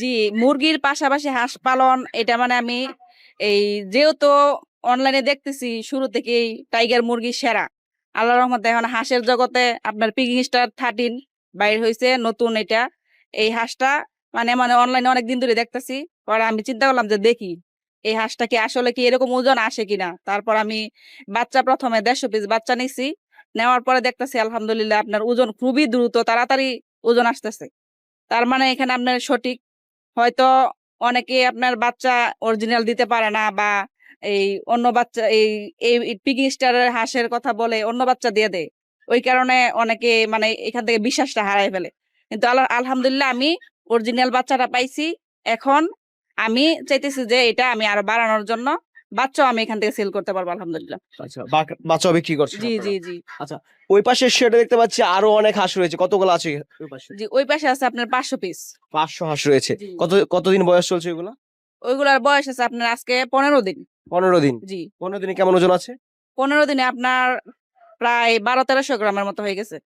জি, মুরগির পাশাপাশি হাঁস পালন, এটা মানে আমি এই যেহেতু অনলাইনে দেখতেছি, শুরু থেকেই টাইগার মুরগি সেরা। আল্লাহ রহমতে এখন হাঁসের জগতে আপনার পিকিং স্টার থার্টিন বাইর হয়েছে নতুন এটা। এই হাঁসটা মানে মানে অনলাইনে অনেক দিন ধরে দেখতেছি, পরে আমি চিন্তা করলাম যে দেখি, এই হাঁসটা কি আসলে কি এরকম ওজন আসে কিনা? তারপর আমি বাচ্চা প্রথমে দেড়শো পিস বাচ্চা নিছি, নেওয়ার পরে দেখতেছি আলহামদুলিল্লাহ আপনার ওজন খুবই দ্রুত, তাড়াতাড়ি ওজন আসতেছে। তার মানে এখানে আপনার সঠিক হয়তো অনেকে আপনার বাচ্চা অরিজিনাল দিতে পারে না বা এই অন্য বাচ্চা, এই এই পিকিং স্টারের হাঁসের কথা বলে অন্য বাচ্চা দিয়ে দেয়। ওই কারণে অনেকে মানে এখান থেকে বিশ্বাসটা হারাই ফেলে। কিন্তু আল্লাহ, আলহামদুলিল্লাহ আমি অরিজিনাল বাচ্চাটা পাইছি। এখন আমি চাইতেছি যে এটা আমি আরও বাড়ানোর জন্য বাচ্চাও আমি এখান থেকে সেল করতে পারব আলহামদুলিল্লাহ। আচ্ছা বাচ্চাও বিক্রি করছে জি জি জি। আচ্ছা ওই পাশে সেটা দেখতে পাচ্ছি আরও অনেক হাঁস রয়েছে কতগুলো আছে ওই পাশে? জি ওই পাশে আছে আপনার পাঁচশো পিস পাঁচশো হাঁস রয়েছে। কত কতদিন বয়স চলছে এগুলো ওইগুলার বয়স আছে আপনার আজকে পনেরো দিন। পনেরো দিন। জি। পনেরো দিনে কেমন ওজন আছে? পনেরো দিনে আপনার প্রায় বারো তেরোশো গ্রামের মতো হয়ে গেছে।